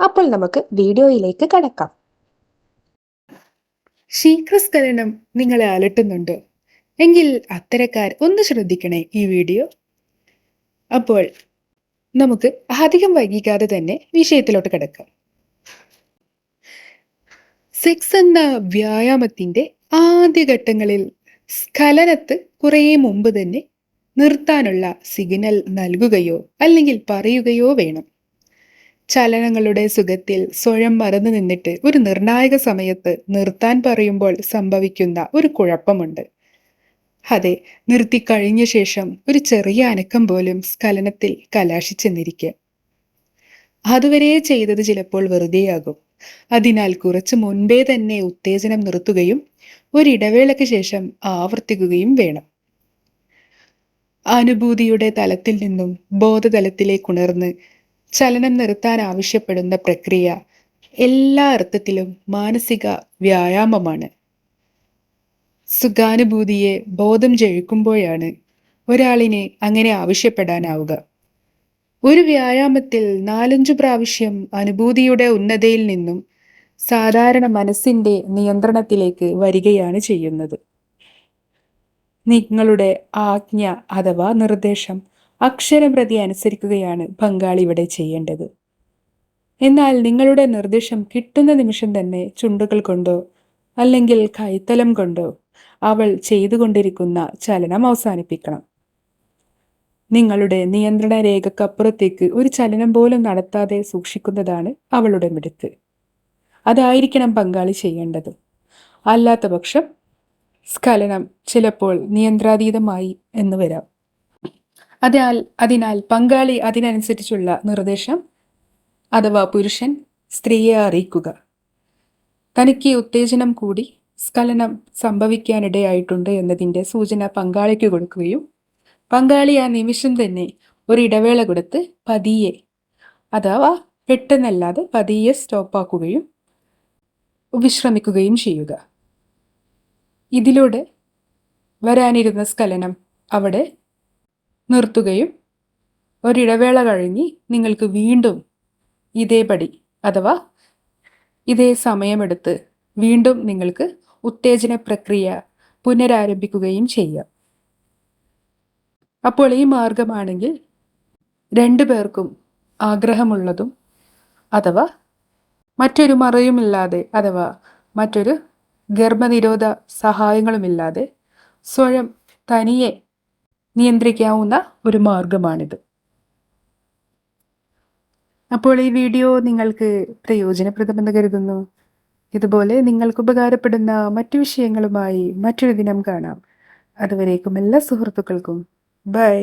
അപ്പോൾ നമുക്ക് വീഡിയോയിലേക്ക് കടക്കാം. ശീഘ്രസ്ഖലനം നിങ്ങളെ അലട്ടുന്നുണ്ടോ എങ്കിൽ അത്തരക്കാർ ഒന്ന് ശ്രദ്ധിക്കണേ ഈ വീഡിയോ. അപ്പോൾ നമുക്ക് അധികം വൈകിക്കാതെ തന്നെ വിഷയത്തിലോട്ട് കിടക്കാം. സെക്സ് എന്ന വ്യായാമത്തിന്റെ ആദ്യഘട്ടങ്ങളിൽ സ്ഖലനത്ത് കുറേ മുമ്പ് തന്നെ നിർത്താനുള്ള സിഗ്നൽ നൽകുകയോ അല്ലെങ്കിൽ പറയുകയോ വേണം. ചലനങ്ങളുടെ സുഖത്തിൽ സ്വയം മറന്നു നിന്നിട്ട് ഒരു നിർണായക സമയത്ത് നിർത്താൻ പറയുമ്പോൾ സംഭവിക്കുന്ന ഒരു കുഴപ്പമുണ്ട്. അതെ നിർത്തിക്കഴിഞ്ഞ ശേഷം ഒരു ചെറിയ അനക്കം പോലും സ്കലനത്തിൽ കലാശിച്ചെന്നിരിക്കെ അതുവരെ ചെയ്തത് ചിലപ്പോൾ വെറുതെയാകും. അതിനാൽ കുറച്ചു മുൻപേ തന്നെ ഉത്തേജനം നിർത്തുകയും ഒരിടവേളയ്ക്ക് ശേഷം ആവർത്തിക്കുകയും വേണം. അനുഭൂതിയുടെ തലത്തിൽ നിന്നും ബോധതലത്തിലേക്ക് ഉണർന്ന് ചലനം നിർത്താൻ ആവശ്യപ്പെടുന്ന പ്രക്രിയ എല്ലാ അർത്ഥത്തിലും മാനസിക വ്യായാമമാണ്. സുഖാനുഭൂതിയെ ബോധം ജയിക്കുമ്പോഴാണ് ഒരാളിനെ അങ്ങനെ ആവശ്യപ്പെടാനാവുക. ഒരു വ്യായാമത്തിൽ നാലഞ്ചു പ്രാവശ്യം അനുഭൂതിയുടെ ഉന്നതയിൽ നിന്നും സാധാരണ മനസ്സിന്റെ നിയന്ത്രണത്തിലേക്ക് വരികയാണ് ചെയ്യുന്നത്. നിങ്ങളുടെ ആജ്ഞ അഥവാ നിർദ്ദേശം അക്ഷരം പ്രതി അനുസരിക്കുകയാണ് പങ്കാളി ഇവിടെ ചെയ്യേണ്ടത്. എന്നാൽ നിങ്ങളുടെ നിർദ്ദേശം കിട്ടുന്ന നിമിഷം തന്നെ ചുണ്ടുകൾ കൊണ്ടോ അല്ലെങ്കിൽ കൈത്തലം കൊണ്ടോ അവൾ ചെയ്തുകൊണ്ടിരിക്കുന്ന ചലനം അവസാനിപ്പിക്കണം. നിങ്ങളുടെ നിയന്ത്രണ രേഖക്കപ്പുറത്തേക്ക് ഒരു ചലനം പോലും നടത്താതെ സൂക്ഷിക്കുന്നതാണ് അവളുടെ മിടുക്ക്. അതായിരിക്കണം പങ്കാളി ചെയ്യേണ്ടത്. അല്ലാത്ത പക്ഷം സ്ഖലനം ചിലപ്പോൾ നിയന്ത്രാതീതമായി എന്ന് വരാം. അതിനാൽ അതിനാൽ പങ്കാളി അതിനനുസരിച്ചുള്ള നിർദ്ദേശം അഥവാ പുരുഷൻ സ്ത്രീയെ അറിയിക്കുക. തനിക്ക് ഉത്തേജനം കൂടി സ്ഖലനം സംഭവിക്കാനിടയായിട്ടുണ്ട് എന്നതിന്റെ സൂചന പങ്കാളിക്ക് കൊടുക്കുകയും പങ്കാളി ആ നിമിഷം തന്നെ ഒരു ഇടവേള കൊടുത്ത് പതിയെ അഥവാ പെട്ടെന്നല്ലാതെ പതിയെ സ്റ്റോപ്പാക്കുകയും വിശ്രമിക്കുകയും ചെയ്യുക. ഇതിലൂടെ വരാനിരുന്ന സ്ഖലനം അവിടെ നിർത്തുകയും ഒരിടവേള കഴിഞ്ഞ് നിങ്ങൾക്ക് വീണ്ടും ഇതേപടി അഥവാ ഇതേ സമയമെടുത്ത് വീണ്ടും നിങ്ങൾക്ക് ഉത്തേജന പ്രക്രിയ പുനരാരംഭിക്കുകയും ചെയ്യാം. അപ്പോൾ ഈ മാർഗമാണെങ്കിൽ രണ്ടു പേർക്കും ആഗ്രഹമുള്ളതും അഥവാ മറ്റൊരു മറയുമില്ലാതെ അഥവാ മറ്റൊരു ഗർഭനിരോധ സഹായങ്ങളുമില്ലാതെ സ്വയം തനിയെ നിയന്ത്രിക്കാവുന്ന ഒരു മാർഗമാണിത്. അപ്പോൾ ഈ വീഡിയോ നിങ്ങൾക്ക് പ്രയോജനപ്രദമെന്ന് കരുതുന്നു. ഇതുപോലെ നിങ്ങൾക്ക് ഉപകാരപ്പെടുന്ന മറ്റു വിഷയങ്ങളുമായി മറ്റൊരു ദിനം കാണാം. അതുവരേക്കും എല്ലാ സുഹൃത്തുക്കൾക്കും. ബൈ.